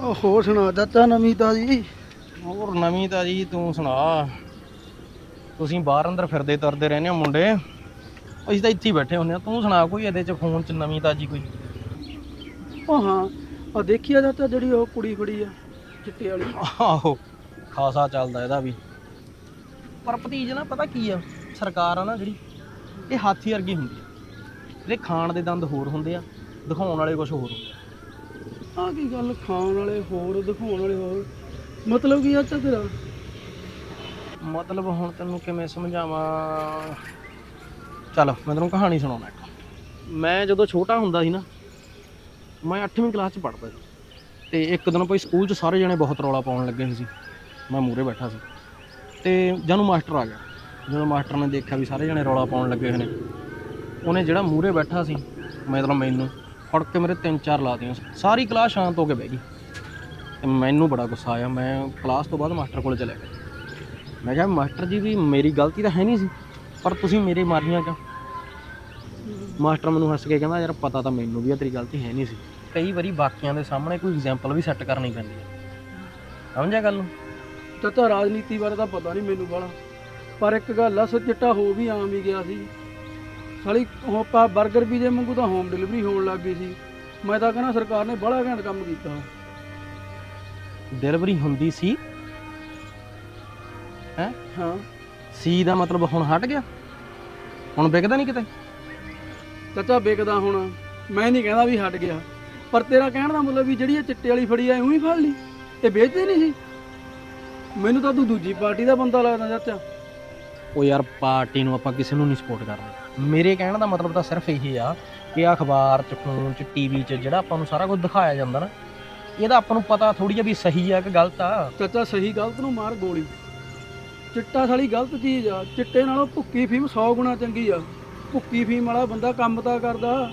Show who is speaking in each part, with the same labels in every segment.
Speaker 1: ਉਹ ਹੋਰ ਸੁਣਾ ਚਾਚਾ ਨਵੀਂ ਤਾਜੀ।
Speaker 2: ਹੋਰ ਨਵੀਂ ਤਾਂ ਜੀ ਤੂੰ ਸੁਣਾ। ਤੁਸੀਂ ਬਾਹਰ ਅੰਦਰ ਫਿਰਦੇ ਤੁਰਦੇ ਰਹਿੰਦੇ ਹੋ ਮੁੰਡੇ। ਅਸੀਂ ਤਾਂ ਇੱਥੇ ਹੀ ਬੈਠੇ ਹੁੰਦੇ ਆ ਤੂੰ ਸੁਣਾ ਕੋਈ ਇਹਦੇ ਚ ਫੋਨ ਚ ਨਵੀਂ ਤਾਜੀ ਕੋਈ?
Speaker 1: ਉਹ ਹਾਂ ਆ ਦੇਖਿਆ ਚਾਚਾ ਜਿਹੜੀ ਉਹ ਕੁੜੀ ਫੜੀ ਆ ਚਿੱਟੇ ਵਾਲੀ।
Speaker 2: ਆਹੋ ਖਾਸਾ ਚੱਲਦਾ ਇਹਦਾ ਵੀ। ਪਰ ਭਤੀਜ ਨਾ ਪਤਾ ਕੀ ਆ? ਸਰਕਾਰ ਆ ਨਾ ਜਿਹੜੀ ਇਹ ਹਾਥੀ ਵਰਗੀ ਹੁੰਦੀ ਆ। ਇਹਦੇ ਖਾਣ ਦੇ ਦੰਦ ਹੋਰ ਹੁੰਦੇ ਆ ਦਿਖਾਉਣ ਵਾਲੇ ਕੁਝ ਹੋਰ ਹੁੰਦੇ ਆ।
Speaker 1: ਆ ਕੀ ਗੱਲ, ਖਾਣ ਵਾਲੇ ਹੋਰ, ਦਿਖਾਉਣ ਵਾਲੇ ਹੋਰ? ਮਤਲਬ ਕੀ ਆ ਚਾਚਾ ਤੇਰਾ?
Speaker 2: ਮਤਲਬ ਹੁਣ ਤੈਨੂੰ ਕਿਵੇਂ ਸਮਝਾਵਾਂ? ਚੱਲ, ਮੈਂ ਤੈਨੂੰ ਕਹਾਣੀ ਸੁਣਾਉਣਾ ਇੱਕ। ਮੈਂ ਜਦੋਂ ਛੋਟਾ ਹੁੰਦਾ ਸੀ ਨਾ, ਮੈਂ 8ਵੀਂ ਕਲਾਸ ਚ ਪੜ੍ਹਦਾ ਸੀ। ਤੇ ਇੱਕ ਦਿਨ ਭਾਈ ਸਕੂਲ ਚ ਸਾਰੇ ਜਣੇ ਬਹੁਤ ਰੌਲਾ ਪਾਉਣ ਲੱਗੇ ਸੀ। ਮੈਂ ਮੂਰੇ ਬੈਠਾ ਸੀ। ਤੇ ਜਾਨੂੰ ਮਾਸਟਰ ਆ ਗਿਆ। ਜਦੋਂ ਮਾਸਟਰ ਨੇ ਦੇਖਿਆ ਵੀ ਸਾਰੇ ਜਣੇ ਰੌਲਾ ਪਾਉਣ ਲੱਗੇ ਹੋਏ ਨੇ, ਉਹਨੇ ਜਿਹੜਾ ਮੂਰੇ ਬੈਠਾ ਸੀ ਮਤਲਬ ਮੈਨੂੰ ਫੜ ਕੇ ਮੇਰੇ ਤਿੰਨ ਚਾਰ ਲਾ ਦਿਓ। ਸਾਰੀ ਕਲਾਸ ਸ਼ਾਂਤ ਹੋ ਕੇ ਬਹਿ ਗਈ। ਤੇ ਮੈਨੂੰ ਬੜਾ ਗੁੱਸਾ ਆਇਆ। ਮੈਂ ਕਲਾਸ ਤੋਂ ਬਾਅਦ ਮਾਸਟਰ ਕੋਲ ਚਲੇ ਗਿਆ। ਮੈਂ ਕਿਹਾ, ਮਾਸਟਰ ਜੀ, ਵੀ ਮੇਰੀ ਗਲਤੀ ਤਾਂ ਹੈ ਨਹੀਂ ਸੀ, ਪਰ ਤੁਸੀਂ ਮੇਰੇ ਮਾਰੀਆਂ ਕਿਉਂ? ਮਾਸਟਰ ਮੈਨੂੰ ਹੱਸ ਕੇ ਕਹਿੰਦਾ, ਯਾਰ ਪਤਾ ਤਾਂ ਮੈਨੂੰ ਵੀ ਆ, ਤੇਰੀ ਗਲਤੀ ਹੈ ਨਹੀਂ ਸੀ। ਕਈ ਵਾਰੀ ਬਾਕੀਆਂ ਦੇ ਸਾਹਮਣੇ ਕੋਈ ਐਗਜ਼ਾਮਪਲ ਵੀ ਸੈੱਟ ਕਰਨੀ ਪੈਂਦੀ ਹੈ। ਸਮਝਿਆ ਗੱਲ ਨੂੰ?
Speaker 1: ਤਾਂ ਰਾਜਨੀਤੀ ਬਾਰੇ ਤਾਂ ਪਤਾ ਨਹੀਂ ਮੈਨੂੰ ਬਾਲਾ ਪਰ ਇੱਕ ਗੱਲ ਆ ਸੋ ਚਿੱਟਾ ਹੋ ਵੀ ਆਮ ਹੀ ਗਿਆ ਸੀ। ਸਾਲੀ ਉਹ ਆਪਾਂ 버ਗਰ ਵੀ ਜੇ ਮੰਗੂ ਤਾਂ ਹੋਮ ਡਿਲੀਵਰੀ ਹੋਣ ਲੱਗ ਗਈ ਸੀ। ਮੈਂ ਤਾਂ ਕਹਿੰਦਾ ਸਰਕਾਰ ਨੇ ਬੜਾ ਘੈਂਟ ਕੰਮ ਕੀਤਾ।
Speaker 2: ਡਿਲੀਵਰੀ ਹੁੰਦੀ ਸੀ? ਹੈ?
Speaker 1: ਹਾਂ।
Speaker 2: ਸੀ ਦਾ ਮਤਲਬ ਹੁਣ ਹਟ ਗਿਆ? ਹੁਣ ਵਿਕਦਾ ਨਹੀਂ ਕਿਤੇ?
Speaker 1: ਚਾਚਾ ਵਿਕਦਾ ਹੁਣ। ਮੈਂ ਨਹੀਂ ਕਹਿੰਦਾ ਵੀ ਹਟ ਗਿਆ। ਪਰ ਤੇਰਾ ਕਹਿਣ ਦਾ ਮਤਲਬ ਵੀ ਜਿਹੜੀ ਇਹ ਚਿੱਟੇ ਵਾਲੀ ਫੜੀ ਐ ਉਹੀ ਫੜ ਲਈ। ਇਹ ਵੇਚਦੇ ਨਹੀਂ ਸੀ। ਮੈਨੂੰ ਤਾਂ ਤੂੰ ਦੂਜੀ ਪਾਰਟੀ ਦਾ ਬੰਦਾ ਲੱਗਦਾ ਚਾਚਾ।
Speaker 2: ਉਹ ਯਾਰ ਪਾਰਟੀ ਨੂੰ ਆਪਾਂ ਕਿਸੇ ਨੂੰ ਨਹੀਂ ਸਪੋਰਟ ਕਰਦੇ ਮੇਰੇ ਕਹਿਣ ਦਾ ਮਤਲਬ ਤਾਂ ਸਿਰਫ ਇਹ ਆ ਕਿ ਅਖਬਾਰ ਚ ਫੋਨ ਚ ਟੀਵੀ ਚ ਜਿਹੜਾ ਆਪਾਂ ਨੂੰ ਸਾਰਾ ਕੁਝ ਦਿਖਾਇਆ ਜਾਂਦਾ ਨਾ ਇਹਦਾ ਆਪਾਂ ਨੂੰ ਪਤਾ ਥੋੜੀ ਜਿਹੀ ਵੀ ਸਹੀ ਆ ਕਿ ਗਲਤ ਆ।
Speaker 1: ਚਾਚਾ ਸਹੀ ਗਲਤ ਨੂੰ ਮਾਰ ਗੋਲੀ। ਚਿੱਟਾ ਸਾਲੀ ਗਲਤ ਚੀਜ਼ ਆ। ਚਿੱਟੇ ਨਾਲੋਂ ਭੁੱਕੀ ਫੀਮ 100 ਗੁਣਾ ਚੰਗੀ ਆ। ਭੁੱਕੀ ਫੀਮ ਵਾਲਾ ਬੰਦਾ ਕੰਮ ਤਾਂ ਕਰਦਾ।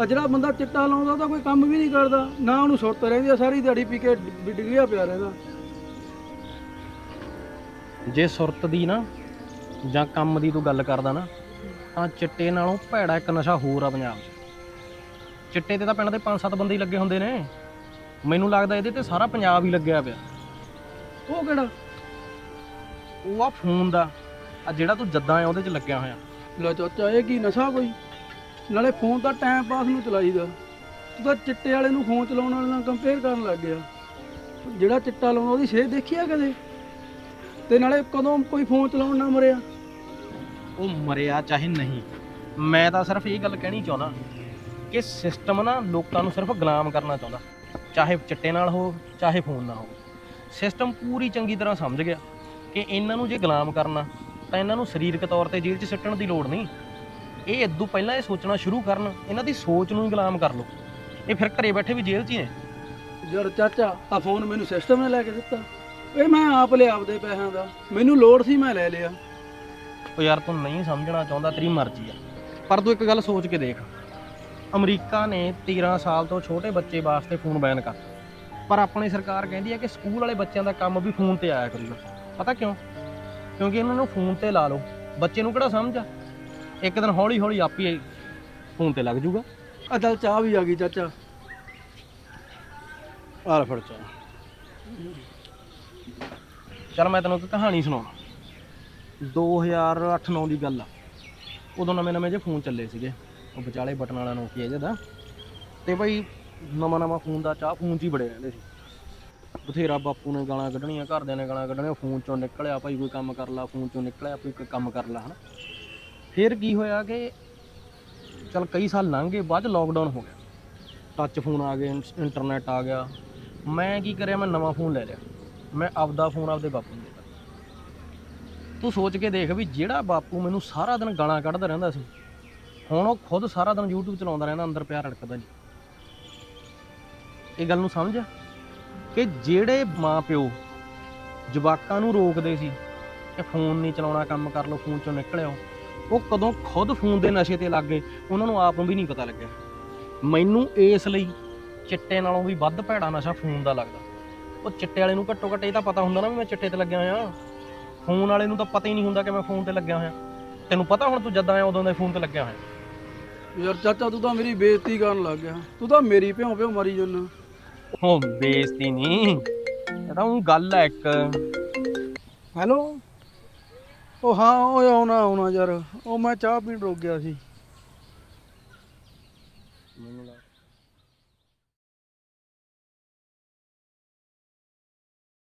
Speaker 1: ਆ ਜਿਹੜਾ ਬੰਦਾ ਚਿੱਟਾ ਲਾਉਂਦਾ ਤਾਂ ਕੋਈ ਕੰਮ ਵੀ ਨਹੀਂ ਕਰਦਾ। ਨਾ ਉਹਨੂੰ ਸੁੱਤ ਰਹਿੰਦੀ ਆ ਸਾਰੀ ਦਿਹਾੜੀ ਪੀ ਕੇ ਡ- ਡਿੱਗਿਆ ਪਿਆ ਰਹਿੰਦਾ।
Speaker 2: ਜੇ ਸੁਰਤ ਦੀ ਨਾ ਜਾਂ ਕੰਮ ਦੀ ਤੂੰ ਗੱਲ ਕਰਦਾ ਨਾ, ਤਾਂ ਚਿੱਟੇ ਨਾਲੋਂ ਭੈੜਾ ਇੱਕ ਨਸ਼ਾ ਹੋਰ ਆ ਪੰਜਾਬ 'ਚ। ਚਿੱਟੇ ਤੇ ਤਾਂ ਪਿੰਡ ਦੇ 5-7 ਬੰਦੇ ਹੀ ਲੱਗੇ ਹੁੰਦੇ ਨੇ। ਮੈਨੂੰ ਲੱਗਦਾ ਇਹਦੇ ਤੇ ਸਾਰਾ ਪੰਜਾਬ ਹੀ ਲੱਗਿਆ ਪਿਆ।
Speaker 1: ਉਹ ਕਿਹੜਾ?
Speaker 2: ਉਹ ਆ ਫੋਨ ਦਾ, ਆ ਜਿਹੜਾ ਤੂੰ ਜੱਦਾਂ ਆ ਉਹਦੇ 'ਚ ਲੱਗਿਆ ਹੋਇਆ।
Speaker 1: ਲੈ ਚਾਚਾ, ਇਹ ਕੀ ਨਸ਼ਾ ਕੋਈ? ਨਾਲੇ ਫੋਨ ਤਾਂ ਟਾਈਮ ਪਾਸ ਨੂੰ ਚਲਾਈਦਾ। ਤੂੰ ਤਾਂ ਚਿੱਟੇ ਵਾਲੇ ਨੂੰ ਫੋਨ ਚਲਾਉਣ ਵਾਲੇ ਨਾਲ ਕੰਪੇਅਰ ਕਰਨ ਲੱਗ ਗਿਆ। ਜਿਹੜਾ ਚਿੱਟਾ ਲਾਉਣਾ ਉਹਦੀ ਸੇਧ ਦੇਖੀ ਆ ਕਦੇ? ਤੇ ਨਾਲੇ ਕਦੋਂ ਕੋਈ ਫੋਨ ਚਲਾਉਣ ਨਾ ਮਰਿਆ?
Speaker 2: ਉਹ ਮਰਿਆ ਚਾਹੇ ਨਹੀਂ। ਮੈਂ ਤਾਂ ਸਿਰਫ ਇਹ ਗੱਲ ਕਹਿਣੀ ਚਾਹੁੰਦਾ ਕਿ ਸਿਸਟਮ ਨਾ ਲੋਕਾਂ ਨੂੰ ਸਿਰਫ ਗੁਲਾਮ ਕਰਨਾ ਚਾਹੁੰਦਾ। ਚਾਹੇ ਚਿੱਟੇ ਨਾਲ ਹੋ ਚਾਹੇ ਫੋਨ ਨਾਲ ਹੋ। ਸਿਸਟਮ ਪੂਰੀ ਚੰਗੀ ਤਰ੍ਹਾਂ ਸਮਝ ਗਿਆ ਕਿ ਇਹਨਾਂ ਨੂੰ ਜੇ ਗੁਲਾਮ ਕਰਨਾ ਤਾਂ ਇਹਨਾਂ ਨੂੰ ਸਰੀਰਕ ਤੌਰ ਤੇ ਜੇਲ੍ਹ 'ਚ ਸਿੱਟਣ ਦੀ ਲੋੜ ਨਹੀਂ। ਇਹ ਇਦੋਂ ਪਹਿਲਾਂ ਇਹ ਸੋਚਣਾ ਸ਼ੁਰੂ ਕਰਨ ਇਹਨਾਂ ਦੀ ਸੋਚ ਨੂੰ ਹੀ ਗੁਲਾਮ ਕਰ ਲਓ। ਇਹ ਫਿਰ ਘਰੇ ਬੈਠੇ ਵੀ ਜੇਲ੍ਹ 'ਚ ਹੀ ਨੇ।
Speaker 1: ਯਾਰ ਚਾਚਾ ਆ ਫੋਨ ਮੈਨੂੰ ਸਿਸਟਮ ਨੇ ਲੈ ਕੇ ਦਿੱਤਾ। ਇਹ ਮੈਂ ਆਪ ਲਿਆ ਆਪਦੇ ਪੈਸਿਆਂ ਦਾ। ਮੈਨੂੰ ਲੋੜ ਸੀ ਮੈਂ ਲੈ ਲਿਆ।
Speaker 2: ਉਹ ਯਾਰ ਤੂੰ ਨਹੀਂ ਸਮਝਣਾ ਚਾਹੁੰਦਾ ਤੇਰੀ ਮਰਜ਼ੀ ਆ। ਪਰ ਤੂੰ ਇੱਕ ਗੱਲ ਸੋਚ ਕੇ ਦੇਖ। ਅਮਰੀਕਾ ਨੇ 13 ਸਾਲ ਤੋਂ ਛੋਟੇ ਬੱਚੇ ਵਾਸਤੇ ਫੋਨ ਬੈਨ ਕਰਤਾ ਪਰ ਆਪਣੀ ਸਰਕਾਰ ਕਹਿੰਦੀ ਹੈ ਕਿ ਸਕੂਲ ਵਾਲੇ ਬੱਚਿਆਂ ਦਾ ਕੰਮ ਵੀ ਫੋਨ ਤੇ ਆਇਆ ਕਰੂਗਾ। ਪਤਾ ਕਿਉਂ? ਕਿਉਂਕਿ ਇਹਨਾਂ ਨੂੰ ਫੋਨ ਤੇ ਲਾ ਲਓ। ਬੱਚੇ ਨੂੰ ਕਿਹੜਾ ਸਮਝ ਆ? ਇੱਕ ਦਿਨ ਹੌਲੀ ਹੌਲੀ ਆਪ ਹੀ ਫੋਨ ਤੇ ਲੱਗ ਜਾਊਗਾ
Speaker 1: ਆ ਚੱਲ ਚਾਹ ਵੀ ਆ ਗਈ ਚਾਚਾ।
Speaker 2: ਆ ਲੈ ਫੜ ਚਾ ਚਲ ਮੈਂ ਤੈਨੂੰ ਇੱਕ ਕਹਾਣੀ ਸੁਣਾਉਣਾ। 2008-9 ਦੀ ਗੱਲ ਆ। ਉਦੋਂ ਨਵੇਂ ਨਵੇਂ ਜੇ ਫੋਨ ਚੱਲੇ ਸੀਗੇ। ਉਹ ਵਿਚਾਲੇ ਬਟਨ ਵਾਲਾ ਨੋਕੀਆ ਜਿਹਦਾ ਤੇ ਬਈ ਨਵਾਂ ਨਵਾਂ ਫੋਨ ਦਾ ਚਾਹ ਫੋਨ 'ਚ ਹੀ ਬੜੇ ਰਹਿੰਦੇ ਸੀ। ਬਥੇਰਾ ਬਾਪੂ ਨੇ ਗਾਲਾਂ ਕੱਢਣੀਆਂ, ਘਰਦਿਆਂ ਨੇ ਗਾਲਾਂ ਕੱਢਣੀਆਂ, ਫੋਨ 'ਚੋਂ ਨਿਕਲਿਆ ਭਾਈ ਕੋਈ ਕੰਮ ਕਰ ਲਾ, ਫੋਨ 'ਚੋਂ ਨਿਕਲਿਆ ਕੋਈ ਕੋਈ ਕੰਮ ਕਰ ਲਾ, ਹਨਾ। ਫਿਰ ਕੀ ਹੋਇਆ ਕਿ ਚਲ ਕਈ ਸਾਲ ਲੰਘ ਗਏ, ਬਾਅਦ ਚ ਲੋਕਡਾਊਨ ਹੋ ਗਿਆ। ਟੱਚ ਫੋਨ ਆ ਗਏ ਇੰਸ- ਇੰਟਰਨੈਟ ਆ ਗਿਆ। ਮੈਂ ਕੀ ਕਰਿਆ, ਮੈਂ ਨਵਾਂ ਫੋਨ ਲੈ ਲਿਆ। ਮੈਂ ਆਪਦਾ ਫੋਨ ਆਪਦੇ ਬਾਪੂ ਨੂੰ ਦੇ ਦਿੱਤਾ ਤੂੰ ਸੋਚ ਕੇ ਦੇਖ ਵੀ ਜਿਹੜਾ ਬਾਪੂ ਮੈਨੂੰ ਸਾਰਾ ਦਿਨ ਗਾਲਾਂ ਕੱਢਦਾ ਰਹਿੰਦਾ ਸੀ, ਹੁਣ ਉਹ ਖੁਦ ਸਾਰਾ ਦਿਨ YouTube ਚਲਾਉਂਦਾ ਰਹਿੰਦਾ, ਅੰਦਰ ਪਿਆ ਰੜਕਦਾ ਜੀ। ਇਹ ਗੱਲ ਨੂੰ ਸਮਝ? ਕਿ ਜਿਹੜੇ ਮਾਪਿਓ ਜਵਾਕਾਂ ਨੂੰ ਰੋਕਦੇ ਸੀ ਕਿ ਫੋਨ ਨਹੀਂ ਚਲਾਉਣਾ, ਕੰਮ ਕਰ ਲਓ, ਫੋਨ ਚੋਂ ਨਿਕਲਿਓ ਉਹ ਕਦੋਂ ਖੁਦ ਫੋਨ ਦੇ ਨਸ਼ੇ ਤੇ ਲੱਗ ਗਏ, ਉਹਨਾਂ ਨੂੰ ਆਪ ਨੂੰ ਵੀ ਨਹੀਂ ਪਤਾ ਲੱਗਿਆ। ਮੈਨੂੰ ਇਸ ਲਈ ਚਿੱਟੇ ਨਾਲੋਂ ਵੀ ਵੱਧ ਭੈੜਾ ਨਸ਼ਾ ਫੋਨ ਦਾ ਲੱਗਦਾ। ਉਹ ਚਿੱਟੇ ਵਾਲੇ ਨੂੰ ਘੱਟੋ ਘੱਟ ਇਹ ਤਾਂ ਪਤਾ ਹੁੰਦਾ ਨਾ ਵੀ ਮੈਂ ਚਿੱਟੇ ਤੇ ਲੱਗਿਆ ਹੋਇਆ। ਫੋਨ ਵਾਲੇ ਨੂੰ ਤਾਂ ਪਤਾ ਹੀ ਨਹੀਂ ਹੁੰਦਾ ਕਿ ਮੈਂ ਫੋਨ ਤੇ ਲੱਗਿਆ ਹੋਇਆ। ਤੈਨੂੰ ਪਤਾ ਹੁਣ ਤੂੰ ਜਦਾਂ ਆਇਆ ਉਦੋਂ ਦਾ ਫੋਨ ਤੇ ਲੱਗਿਆ ਹੋਇਆ।
Speaker 1: ਯਾਰ ਚਾਚਾ ਤੂੰ ਤਾਂ ਮੇਰੀ ਬੇਇੱਜ਼ਤੀ ਕਰਨ ਲੱਗ ਗਿਆ। ਤੂੰ ਤਾਂ ਮੇਰੀ ਭਿਉਂ ਭਿਉਂ ਮਰੀ ਜੰਨਾ।
Speaker 2: ਉਹ ਬੇਇੱਜ਼ਤੀ ਨਹੀਂ। ਇਹ ਤਾਂ ਉਹ ਗੱਲ ਹੈ ਇੱਕ।
Speaker 1: ਹੈਲੋ? ਉਹ ਹਾਂ ਓਏ ਆਉਣਾ ਆਉਣਾ ਯਾਰ। ਉਹ ਮੈਂ ਚਾਹ ਪੀਣ ਰੁਕ ਗਿਆ ਸੀ।
Speaker 2: ਮੈਨੂੰ ਲੱਗ